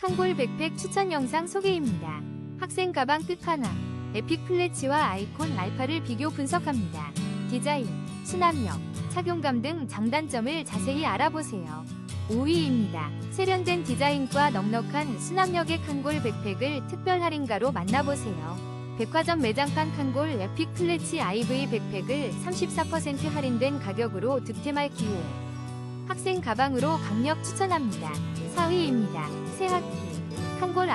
칸골 백팩 추천 영상 소개입니다. 학생 가방 끝하나, 에픽 플래치와 아이콘 알파를 비교 분석합니다. 디자인, 수납력, 착용감 등 장단점을 자세히 알아보세요. 5위입니다. 세련된 디자인과 넉넉한 수납력의 칸골 백팩을 특별 할인가로 만나보세요. 백화점 매장판 칸골 에픽 플래치 IV 백팩을 34% 할인된 가격으로 득템할 기회. 학생 가방으로 강력 추천합니다. 4위입니다.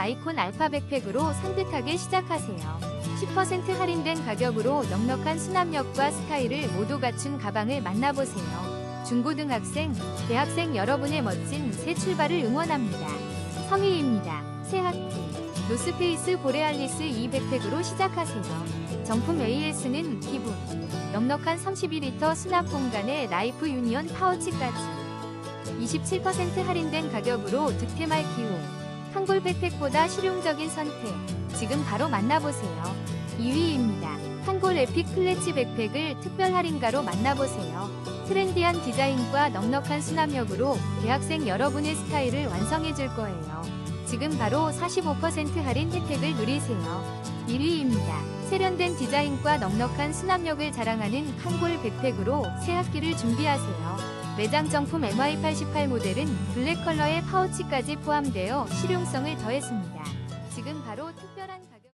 아이콘 알파 백팩으로 산뜻하게 시작하세요. 10% 할인된 가격으로 넉넉한 수납력과 스타일을 모두 갖춘 가방을 만나보세요. 중고등학생, 대학생 여러분의 멋진 새 출발을 응원합니다. 3위입니다. 새 학기 노스페이스 보레알리스 이 백팩으로 시작하세요. 정품 AS는 기본, 넉넉한 32리터 수납 공간에 라이프 유니온 파우치까지 27% 할인된 가격으로 득템할 기회. 한골 백팩보다 실용적인 선택. 지금 바로 만나보세요. 2위입니다. 한골 에픽 플래치 백팩을 특별 할인가로 만나보세요. 트렌디한 디자인과 넉넉한 수납력으로 대학생 여러분의 스타일을 완성해줄 거예요. 지금 바로 45% 할인 혜택을 누리세요. 1위입니다. 세련된 디자인과 넉넉한 수납력을 자랑하는 한골 백팩으로 새 학기를 준비하세요. 매장 정품 MY88 모델은 블랙 컬러의 파우치까지 포함되어 실용성을 더했습니다. 지금 바로 특별한 가격